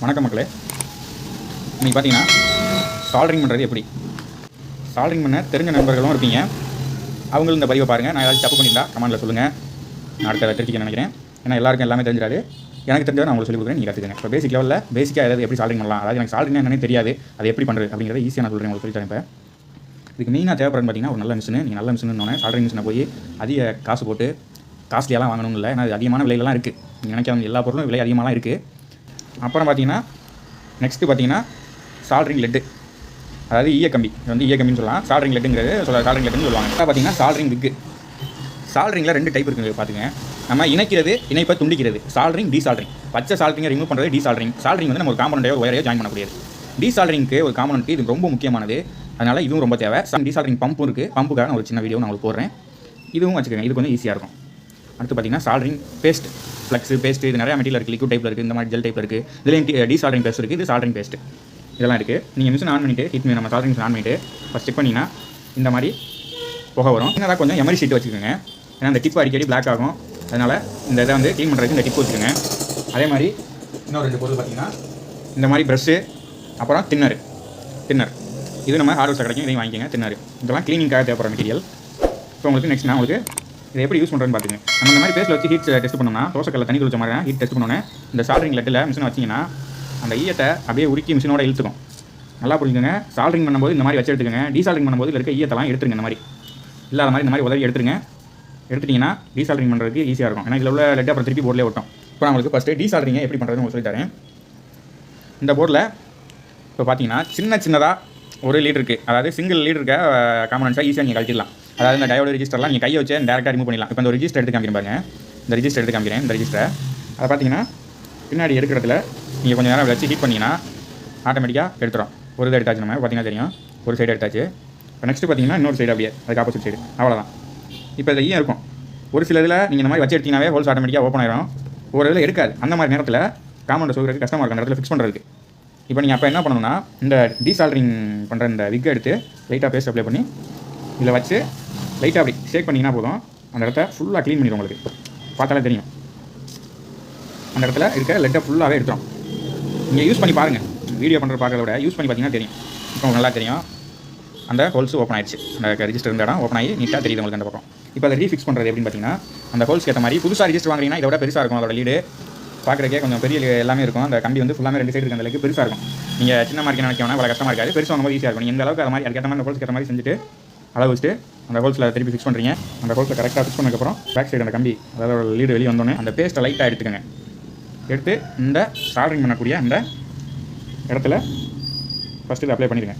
வணக்கம் மக்களே. இன்றைக்கி பார்த்தீங்கன்னா சால்ட்ரிங் பண்ணுறது எப்படி? சால்ட்ரிங் பண்ண தெரிஞ்ச நண்பர்களும் இருப்பீங்க. அவங்களும் இந்த பதிவை பாருங்கள் நான் ஏதாவது தப்பு பண்ணியிருந்தா கமெண்டில் சொல்லுங்கள் நான் அடுத்த திருச்சிக்க நினைக்கிறேன். ஏன்னா எல்லாருக்கும் எல்லாமே தெரிஞ்சிடாது எனக்கு தெரிஞ்சதை நான் உங்களுக்கு சொல்லி கொடுக்குறேன். நீங்கள் கற்றுக்கங்க இப்போ பேசிக் லெவலில் பேசிக்காக ஏதாவது எப்படி சால்ட்ரிங் பண்ணலாம்? அதாவது எனக்கு சால்ட்ரிங் என்னன்னு தெரியாது. அது எப்படி பண்ணுறது அப்படிங்கிறத ஈஸியாக நான் சொல்கிறேன் உங்களுக்கு. சொல்லித்தரேன் இப்போ? இதுக்கு மெயினாக தேவைப்படுறது பார்த்தீங்கன்னா ஒரு நல்ல மிஷின் நீங்கள் நல்ல மிஷின் சால்ட்ரிங் மிஷினை போய் அதிக காசு போட்டு காஸ்ட்லியெல்லாம் வாங்கணும் இல்லை. ஏன்னா அது அதிகமான விலையிலலாம் இருக்குது நீங்கள் நினைக்காத எல்லா பொருளும் விலை அதிகமாகலாம் இருக்குது அப்புறம் பார்த்தீங்கன்னா நெக்ஸ்ட்டு பார்த்தீங்கன்னா சால்ட்ரிங் லெட்டு அதாவது ஈயக்கம்பி கம்பி. இது வந்து ஈயக்கம்பின்னு சொல்லலாம். சால்ட்ரிங் லெட்டுங்கிறது சொல்ல சால்ட்ரிங் லெட்டுன்னு சொல்லுவாங்க. பார்த்தீங்கன்னா சால்ட்ரிங் விக்கு சால்ட்ரிங்கில் ரெண்டு டைப் இருக்குது பார்த்துங்க நம்ம இணைக்கிறது இணைப்பை துண்டிக்கிறது. சால்ட்ரிங் டீசால்ட்ரிங் பச்சை சால்ட்ரிங்கை ரிமூவ் பண்ணுறது டீ சால்ட்ரிங் சால்ட்ரிங் வந்து நம்ம ஒரு காம்பனண்டையோ ஒயரையோ ஜாயின் பண்ணக்கூடியது. டீசால்ட்ரிங்க்கு ஒரு காம்பனண்ட் இது ரொம்ப முக்கியமானது. அதனால் இதுவும் ரொம்ப தேவை. டீசால்ட்ரிங் பம்பும் இருக்குது பம்புக்காக நான் ஒரு சின்ன வீடியோ நான் உங்களுக்கு போடுறேன். இதுவும் வச்சுக்கோங்க. இது கொஞ்சம் ஈஸியாக இருக்கும். அடுத்து பார்த்தீங்கன்னா சால்ட்ரிங் பேஸ்ட் ஃப்ளக்ஸ் பேஸ்ட் இது நிறையா மெட்டீரியல் இருக்குது லிக்விட் டைப்பில் இருக்குது இந்த மாதிரி ஜெல் டைப்பில் இருக்குது இதுலேயும் டி சால்ட்ரிங் பேஸ்ட் இருக்குது இது சால்ட்ரிங் பேஸ்ட் இதெல்லாம் இருக்குது நீங்கள் மிஷின் ஆன் பண்ணிவிட்டு ஹீட் நம்ம சால்ட்ரிங் மிஷின் ஆன் பண்ணிவிட்டு ஃபஸ்ட் செக் பண்ணிங்கன்னா இந்த மாதிரி புகை வரும். என்னதான் கொஞ்சம் எமரி ஷீட் வச்சுக்கோங்க. ஏன்னா இந்த டிப் அடிக்கடி பிளாக் ஆகும். அதனால் இந்த இதை வந்து க்ளீன் பண்ணுறதுக்கு இந்த டிப் வச்சுக்கோங்க. அதே மாதிரி இன்னொரு ரெண்டு பொருள் பார்த்திங்கன்னா இந்த மாதிரி ப்ரஷ்ஷு அப்புறம் தின்னர் தின்னர் இது நம்ம ஹார்ட்வேர்ஸில் கிடைக்கும் இதையும் வாங்கிக்கோங்க தின்னர் இதெல்லாம் க்ளீனிங்காக தேவைப்படுற மெட்டீரியல் இப்போ உங்களுக்கு நெக்ஸ்ட் நான் உங்களுக்கு இதை எப்படி யூஸ் பண்ணுறேன்னு பார்த்துங்க நம்ம இந்த மாதிரி பேஸில் வச்சு ஹீட் டெஸ்ட் பண்ணோம்னா தோசைக்கல்ல தண்ணி குளிச்ச மாதிரி ஹீட் டெஸ்ட் பண்ணோன்னே இந்த சால்ட்ரிங் லெட்டில் மிஷினை வச்சிங்கன்னா அந்த ஈயத்தை அப்படியே உருக்கி மிஷினோட இழுத்துக்கும். நல்லா புரிஞ்சுக்கோங்க. சால்ட்ரிங் பண்ணும்போது இந்த மாதிரி வச்சு எடுத்துக்கோங்க. டீசால்ட்ரிங் பண்ணும்போது இருக்க ஈயத்தெல்லாம் எடுத்துருங்க இந்த மாதிரி. இல்லாத மாதிரி இந்த மாதிரி உதவி எடுத்துருங்க. எடுத்துட்டிங்கன்னா டீசால்ட்ரிங் பண்ணுறதுக்கு ஈஸியாக இருக்கும். ஏன்னா இதில் உள்ள லெட் அப்புறம் திருப்பி போர்டிலே ஓட்டும் இப்போ நான் உங்களுக்கு ஃபஸ்ட்டு டீசால்ட்ரிங்கை எப்படி பண்ணுறதுன்னு உங்களுக்கு சொல்லி இந்த போர்டில் இப்போ பார்த்தீங்கன்னா சின்ன சின்னதாக ஒரு லீடருக்கு அதாவது சிங்கிள் லீடருக்க காம்பனன்ஸாக ஈஸியாக நீங்கள் கழட்டிடலாம். அதாவது இந்த டயோட ரிஜிஸ்டர்லாம் நீங்கள் கையை வச்சு டேரெக்டாக ரிமூவ் பண்ணிடலாம். இப்போ இந்த ஒரு ரிஜிஸ்டர் எடுத்து காமிக்கிறேன் பாருங்க. இந்த ரிஜிஸ்டர் எடுத்து காமிக்கிறேன் இந்த ரிஜிஸ்டரை அதை பார்த்தீங்கன்னா பின்னாடி எடுக்கிறதுல நீங்கள் கொஞ்சம் நேரம் வச்சு ஹீட் பண்ணிங்கன்னா ஆட்டோமேட்டிக்காக எடுத்துரும். ஒரு இது எடுத்தாச்சு நம்ம பார்த்தீங்கன்னா தெரியும். ஒரு சைடு எடுத்தாச்சு. இப்போ நெக்ஸ்ட்டு பார்த்தீங்கன்னா இன்னொரு சைடு அப்படியே அதுக்கு ஆப்போசிட் சைடு அவ்வளோதான் இப்போ இது ஈயம் இருக்கும். ஒரு சில இதில் நீங்கள் இந்த மாதிரி வச்சு எடுத்தீங்கன்னாவே ஹோல்ஸ் ஆட்டோமேட்டிக்காக ஓப்பன் ஆயிரும். ஒரு இதில் எடுக்காது. அந்த மாதிரி நேரத்தில் காமௌண்டை சொல்கிறதுக்கு கஷ்டமாக இருக்கும். அந்த இடத்துல ஃபிக்ஸ் பண்ணுறதுக்கு இப்போ நீங்கள் அப்போ என்ன பண்ணணும்னா இந்த டீசால்ட்ரிங் பண்ணுற இந்த விக்கை எடுத்து லைட்டாக பேஸ்ட் அப்ளை பண்ணி இதில் வச்சு லைட்டாக அப்படி ஷேக் பண்ணிங்கன்னா போதும். அந்த இடத்த ஃபுல்லாக க்ளீன் பண்ணிடும் உங்களுக்கு. பார்த்தாலே தெரியும். அந்த இடத்துல இருக்க லெட்டை ஃபுல்லாகவே எடுத்துரும். நீங்கள் யூஸ் பண்ணி பாருங்கள் வீடியோ பண்ணுற பார்க்கறத விட யூஸ் பண்ணி பார்த்தீங்கன்னா தெரியும். இப்போ நல்லா தெரியும். அந்த ஹோல்ஸ் ஓப்பன் ஆயிடுச்சு. அந்த ரிஜிஸ்டர் இருந்த இடம் ஓப்பன் ஆகி நீட்டாக தெரியுது உங்களுக்கு அந்த பக்கம். இப்போ அதை ரீஃபிக்ஸ் பண்ணுறது எப்படின்னு பார்த்தீங்கன்னா அந்த ஹோல்ஸ்க்கு ஏற்ற மாதிரி புதுசாக ரிஜிஸ்டர் வாங்குறீங்கன்னா இதை விட பெருசாக இருக்கும் அதோட லீடு பார்க்குறக்கே கொஞ்சம் பெரிய எல்லாமே இருக்கும். அந்த கம்பி வந்து ஃபுல்லாமே ரெண்டு சைடு இருக்க அளவுக்கு பெருசாக இருக்கும். நீங்கள் சின்ன மாதிரி நினைக்க வேணா அவ்வளோ கஷ்டமாக இருக்காது. பெருசாக வாங்கும்போது ஈஸியாக இருக்கும். நீங்கள் எந்த அளவுக்கு அது மாதிரி அதுக்கேற்ற மாதிரி ஹோல்ஸ் ஹோல்ஸ்க்கு ஏற்ற மாதிரி செஞ்சுட்டு அளவு வச்சுட்டு அந்த ஹோல்ஸில் திருப்பி ஃபிக்ஸ் பண்ணுறீங்க அந்த ஹோல்ஸில் கரெக்டாக ஃபிக்ஸ் பண்ணதுக்கப்புறம் பேக் சைடு அந்த கம்பி அதாவது லீடு வெளியே வந்தோடனே அந்த பேஸ்ட்டை லைட்டாக எடுத்துக்கோங்க. எடுத்து இந்த சால்ட்ரிங் பண்ணக்கூடிய அந்த இடத்துல ஃபஸ்ட்டு இதை அப்ளை பண்ணிடுங்க.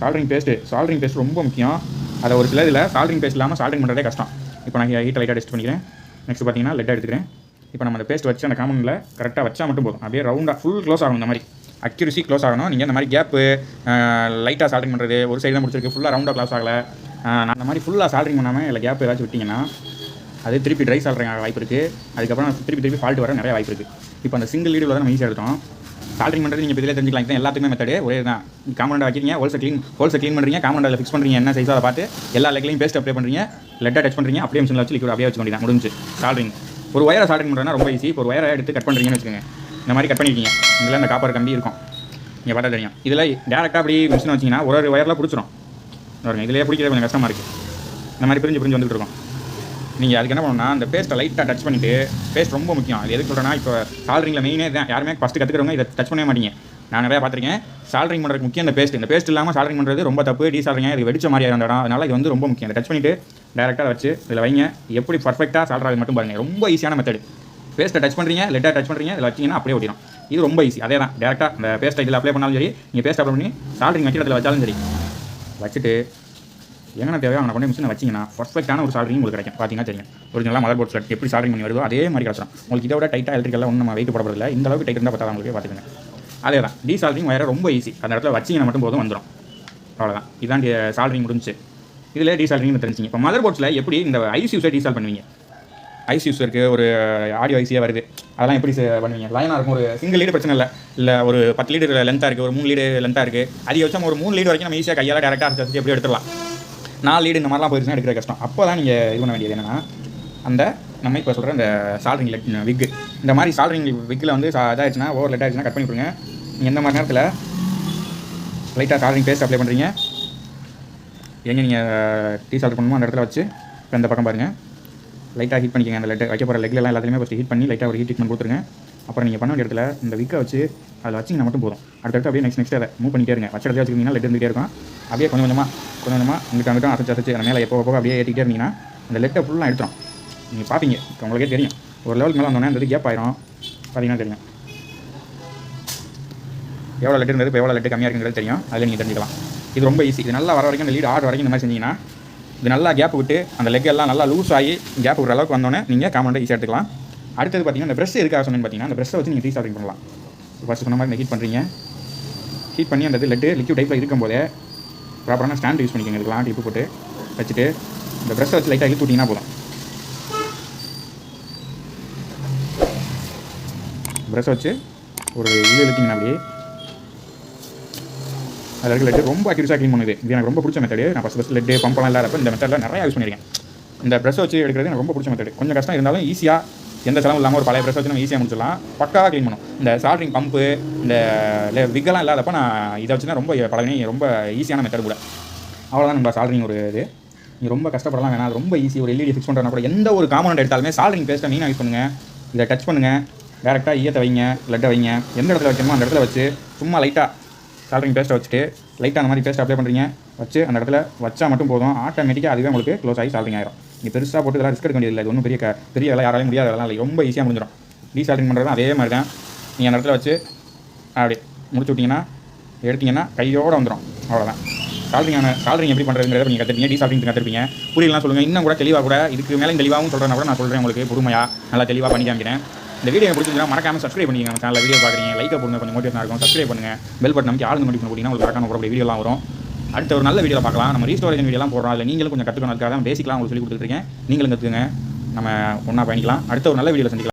சால்ட்ரிங் பேஸ்ட்டு சால்ட்ரிங் பேஸ்ட் ரொம்ப முக்கியம். அதை ஒரு சில இதில் சால்ட்ரிங் பேஸ்ட் இல்லாமல் சால்ட்ரிங் பண்ணுறதே கஷ்டம். இப்போ நான் ஹீட்டை லைட்டாக டெஸ்ட் பண்ணிக்கிறேன். நெக்ஸ்ட் பார்த்தீங்கன்னா லெட்டாக எடுத்துக்கிறேன். இப்போ நம்ம அந்த பேஸ்ட் வச்சு அந்த காமனில் கரெக்டாக வச்சா மட்டும் போதும். அப்படியே ரவுண்டாக ஃபுல் க்ளோஸ் ஆகணும் இந்த மாதிரி. அக்யூரசி க்ளோஸ் ஆகணும். நீங்கள் இந்த மாதிரி கேப்பு லைட்டாக சால்ட்ரிங் பண்ணுறது ஒரு சைடு தான் முடிச்சிருக்கு. ஃபுல்லாக ரவுண்டாக க்ளோஸ் ஆகலை. நான் அந்த மாதிரி ஃபுல்லாக சால்ட்ரிங் பண்ணாமல் இல்லை கேப் ஏதாச்சும் விட்டிங்கன்னா அது திருப்பி ட்ரை சால்ட்ரிங் ஆக வாய்ப்பு இருக்குது அதுக்கப்புறம் திருப்பி திருப்பி ஃபால்ட் வர நிறைய வாய்ப்பு இருக்குது இப்போ அந்த சிங்கிள் லீடில் தான் நம்ம ஈஸியாக எடுத்தோம். சால்ட்ரிங் பண்ணுறது நீங்கள் இதில் தெரிஞ்சுக்கலாம். இதுதான் எல்லாத்துக்குமே மெத்தடு ஒரே தான் காமௌண்ட் வைக்கிறீங்க ஹோல்ஸை க்ளீன் ஹோல்ஸை க்ளீன் பண்ணுறீங்க காமௌண்டில் ஃபிக்ஸ் பண்ணுறீங்க என்ன சைஸோ அதை பார்த்து எல்லா லெக்லையும் பேஸ்ட் அப்ளை பண்ணுறீங்க லெட்டை டச் பண்ணுறீங்க அப்படியே மிஷினில் வச்சு லிக்விட் அப்படியே வச்சு வேண்டியதான் முடிஞ்சு சால்ட்ரிங் ஒரு ஒயரை சால்ட்ரிங் பண்ணுறதுனா ரொம்ப ஈஸி இப்போ ஒரு ஒயரை எடுத்து கட் பண்ணுறீங்கன்னு வச்சுக்கோங்க. இந்த மாதிரி கட் பண்ணிருக்கீங்க. இதில் இந்த காப்பர் கம்பி இருக்கும். நீங்கள் பார்த்தா தெரியும். இதில் டேரெக்டாக அப்படி மிஷின் வச்சிங்கன்னா ஒரு ஒரு ஒயரில் பிடிச்சிரும். பாருங்க இதிலே பிடிக்கிறது கொஞ்சம் கஷ்டமாக இருக்குது இந்த மாதிரி பிரிஞ்சு பிரிஞ்சு வந்துட்டு இருக்கோம். நீங்கள் அதுக்கு என்ன பண்ணணும்னா அந்த பேஸ்ட்டை லைட்டாக டச் பண்ணிவிட்டு பேஸ்ட் ரொம்ப முக்கியம். அது எதுக்கு சொல்கிறேன்னா இப்போ சால்ரிங்கில் மெயினே தான் யாருமே ஃபஸ்ட்டு கற்றுக்கிறவங்க இதை டச் பண்ணவே மாட்டீங்க. நான் நிறையா பார்த்துருக்கேன். சால்ட்ரிங் பண்ணுறதுக்கு முக்கியம் இந்த பேஸ்ட் இந்த பேஸ்ட் இல்லாமல் சால்ட்ரிங் பண்ணுறது ரொம்ப தப்பு. டீ சால்ரிங்க இது வெடிச்ச மாதிரி அந்த இடம் அதனால் இது வந்து ரொம்ப முக்கியம். இதை டச் பண்ணிவிட்டு டேரெக்டாக வச்சு இதில் வைங்க. எப்படி பர்ஃபெக்டாக சால்ட்ராக மட்டும் பாருங்கள் ரொம்ப ஈஸியான மெத்தடு பேஸ்ட்டை டச் பண்ணுறீங்க லெட்டாக டச் பண்ணுறீங்க இதில் வச்சிங்கன்னா அப்படியே ஓட்டிடும் இது ரொம்ப ஈஸி அதே தான். டேரெக்டாக அந்த பேஸ்ட்டை இதில் அப்ளை பண்ணாலும் சரி நீங்கள் பேஸ்ட் அப்ளை பண்ணி சால்ரிங் வச்சு இடத்துல வச்சாலும் சரி வச்சுட்டு எங்கே தேவையோ அவங்க கொண்டு மிஷினை வச்சிங்கன்னா பர்ஃபெக்டான ஒரு சால்ரிங் உங்களுக்கு கிடைக்கும். பார்த்தீங்கன்னா தெரியும். ஒரிஜினலாக மதர் போர்ட்ஸில் எப்படி சால்ரிங் பண்ணி வருதோ அதே மாதிரி கிடச்சிடும் உங்களுக்கு இதை விட டைட்டாக எலக்ட்ரிக்கெல்லாம் ஒன்றும் நம்ம வெயிட் போடப்படல இந்த அளவுக்கு டைட் இருந்தால் பார்த்தா உங்களுக்கு? பார்த்துக்கங்க. அதே தான் டீ சால்ரிங் வயர ரொம்ப ஈஸி அந்த இடத்துல வச்சிங்கன்னா மட்டும் போதும் வந்துடும் அவ்வளோதான் இதான் சால்ரிங் முடிஞ்சு. இதில் டீசால்ரிங் தெரிஞ்சிங்க. இப்போ மதர் போர்ட்ஸில் எப்படி இந்த ஐசி யூஸை டீசால் பண்ணுவீங்க? ஐஸ் யூஸ் இருக்குது ஒரு ஆடியோ ஐசியாக வருது. அதெல்லாம் எப்படி பண்ணுவீங்க? லைனாக இருக்கும் ஒரு சிங்கிள் லீடு பிரச்சனை இல்லை. இல்லை ஒரு பத்து லீடு லென்த்தாக இருக்குது ஒரு மூணு லீடு லென்த்தாக இருக்குது அதை வச்சா ஒரு மூணு லீடு வரைக்கும் நம்ம ஈஸியாக கையால் டேரெக்டாக அரைச்சி எப்படி எடுத்துடலாம்? நாலு லீடு இந்த மாதிரிலாம் போயிருச்சுன்னா எடுக்கிற கஷ்டம். அப்போ தான் நீங்கள் இது பண்ண வேண்டியது என்னென்னா அந்த நம்ம இப்போ சொல்கிற அந்த சால்ரிங் லெட் விக்கு இந்த மாதிரி சால்ரிங் விக்கில் வந்து இதாகிடுச்சுன்னா ஓவர் லெட் ஆகிடுச்சுன்னா கட் பண்ணி கொடுங்க. நீங்கள் எந்த மாதிரி நேரத்தில் லைட்டாக சால்ரிங் பேஸ்ட் அப்ளை பண்ணுறீங்க எங்கே நீங்கள் டீ சால்ட் பண்ணணுமோ அந்த இடத்துல வச்சு இப்போ இந்த பக்கம் பாருங்கள் லைட்டாக ஹீட் பண்ணிக்கங்க. அந்த லெட் வைக்க போகிற லெக்லாம் எல்லாத்தையுமே ஃபஸ்ட்டு ஹீட் பண்ணி லைட்டாக ஒரு ஹீட் ட்ரீட்மெண்ட் கொடுத்துருங்க. அப்புறம் நீங்கள் பண்ண வேண்டிய இடத்துல இந்த விக்கை வச்சு அதில் வச்சிங்கன்னா மட்டும் போதும். அடுத்தடுத்து அப்படியே நெக்ஸ்ட் நெக்ஸ்ட் அதை மூவ் பண்ணிட்டே இருங்க. வச்ச இடத்துல வச்சுக்கிங்கன்னா லெட் இருந்துகிட்டே இருக்கும். அப்படியே கொஞ்சம் கொஞ்சமாக கொஞ்சம் கொஞ்சமாக இங்கிட்ட அங்கிட்ட அசைச்சு அசைச்சு அந்த மேலே எப்போ போக அப்படியே ஏற்றிக்கிட்டே இருந்தீங்கன்னா அந்த லெட்டை ஃபுல்லாக எடுத்துரும். நீங்கள் பார்ப்பீங்க இப்போ உங்களுக்கே தெரியும். ஒரு லெவலுக்கு மேலே வந்தோடனே அந்த கேப் ஆயிரும். பார்த்தீங்கன்னா தெரியும். எவ்வளோ லெட்டு இருந்தது இப்போ எவ்வளோ லெட்டு கம்மியாக இருக்குங்கிறது தெரியும். அதில் நீங்கள் தெரிஞ்சுக்கலாம். இது ரொம்ப ஈஸி இது நல்லா வர வரைக்கும் இந்த லீட் ஆர்டர் வரைக்கும் இந்த மாதிரி செஞ்சீங்கன்னா இது நல்லா கேப் விட்டு அந்த லெக் எல்லாம் நல்லா லூஸ் ஆகி கேப் விடுற அளவுக்கு வந்தோடனே நீங்கள் காமௌண்ட்டை ஈஸியாக எடுத்துக்கலாம். அடுத்தது பார்த்தீங்கன்னா இந்த ப்ரெஷ் எதுக்காக சொன்னேன்னு பார்த்தீங்கன்னா அந்த ப்ரெஷ்ஷை வச்சு நீங்கள் டீ பண்ணலாம். ஃபஸ்ட்டு சொன்ன மாதிரி ஹீட் பண்ணுறீங்க ஹீட் பண்ணி அந்த இது லெட்டு லிக்யூட் டைப்பில் இருக்கும்போதே ப்ராப்பரான ஸ்டாண்ட் யூஸ் பண்ணிக்கோங்க. இதுக்கெலாம் டிப்பு போட்டு வச்சுட்டு இந்த ப்ரெஷ்ஷை வச்சு லைட்டாக இழுத்து விட்டிங்கன்னா போதும். ப்ரெஷ்ஷை வச்சு ஒரு இழு இழுத்திங்கன்னா அப்படியே அதில் இருக்க லெட்டு ரொம்ப அக்யூரஸாக க்ளீன் பண்ணுது. இது எனக்கு ரொம்ப பிடிச்ச மெத்தடு நான் ஃபஸ்ட் ஃபஸ்ட் லெட்டு பம்பெல்லாம் இல்லாதப்ப இந்த மெத்தடில் நிறையா யூஸ் பண்ணியிருக்கேன் இந்த ப்ரெஷ் வச்சு எடுக்கிறது எனக்கு ரொம்ப பிடிச்ச மெத்தடு கொஞ்சம் கஷ்டம் இருந்தாலும் ஈஸியாக எந்த செலவும் இல்லாமல் ஒரு பழைய ப்ரெஷ் வச்சு நம்ம ஈஸியாக முடிச்சிடலாம். பக்காவாக க்ளீன் பண்ணும். இந்த சால்ட்ரிங் பம்பு இந்த விக்கெல்லாம் இல்லாதப்ப நான் இதை வச்சு தான் ரொம்ப பழகினேன். ரொம்ப ஈஸியான மெத்தட் கூட. அவ்வளோதான் நம்ம சால்ட்ரிங் ஒரு இது. நீங்கள் ரொம்ப கஷ்டப்படலாம் வேணாம். ரொம்ப ஈஸி ஒரு எல்இடி ஃபிக்ஸ் பண்ணுறதுனா கூட எந்த ஒரு காம்பனண்ட் எடுத்தாலுமே சால்ட்ரிங் பேஸ்ட்டை நீங்கள் யூஸ் பண்ணுங்கள் இதை டச் பண்ணுங்கள் டேரெக்டாக ஈயத்தை வைங்க லெட்டை வைங்க. எந்த இடத்துல வைக்கணுமோ அந்த இடத்துல வச்சு சும்மா லைட்டாக சால்ட்ரிங் பேஸ்ட்டை வச்சுட்டு லைட்டாக அந்த மாதிரி பேஸ்ட் அப்ளை பண்ணுறீங்க வச்சு அந்த இடத்துல வச்சா மட்டும் போதும். ஆட்டோமேட்டிக்காக அதுவே உங்களுக்கு க்ளோஸ் ஆகி சால்ட்ரிங் ஆயிரும். நீங்கள் பெருசாக போட்டு இதெல்லாம் ரிஸ்க் எடுக்க வேண்டியதில்லை. இது ஒன்றும் பெரிய பெரிய வேலை யாராலையும் முடியாது அதெல்லாம் இல்லை. ரொம்ப ஈஸியாக முடிஞ்சிடும் டீ சால்ட்ரிங் பண்ணுறது அதே மாதிரி தான் நீங்கள் அந்த இடத்துல வச்சு அப்படி முடிச்சு விட்டிங்கன்னா எடுத்தீங்கன்னா கையோடு வந்துடும் அவ்வளோதான் சால்ட்ரிங்கான சால்ட்ரிங் எப்படி பண்ணுறதுங்கிறத நீங்கள் கற்றுப்பீங்க டீ சால்ட்ரிங் கற்றுப்பீங்க புரியலாம் சொல்லுங்கள் இன்னும் கூட தெளிவாக கூட இதுக்கு மேலே தெளிவாகவும் சொல்கிறேன்னா கூட நான் சொல்கிறேன் உங்களுக்கு. பொறுமையாக நல்லா தெளிவாக பண்ணி காமிக்கிறேன். இந்த வீடியோ பிடிச்சிருந்தா மறக்காம சப்ஸ்கிரைப் பண்ணிக்கங்க. நம்ம சேனலில் வீடியோ பார்க்குறீங்க. லைக்கை போடுங்க கொஞ்சம் மோட்டிவேஷனாக இருக்கும் சப்ஸ்கிரைப் பண்ணுங்கள் பெல் பட்டன் நமக்கு ஆளுங்க மட்டும் போட்டிங்கன்னா உங்களுக்கு கரெக்டான போகிற வீடியோலாம் வரும். அடுத்த ஒரு நல்ல வீடியோ பார்க்கலாம். நம்ம ரீஸ்டோரேஜன் வீடியோலாம் போடுறோம். அதில் நீங்களும் கொஞ்சம் கற்றுக்கணும் அதுக்காக தான் பேசிக்கலாம் உங்களுக்கு சொல்லி கொடுத்துருக்கேன் நீங்களும் கற்றுக்குங்க நம்ம ஒன்றா பயணிக்கலாம். அடுத்த ஒரு நல்ல வீடியோவில் சந்திக்கலாம்.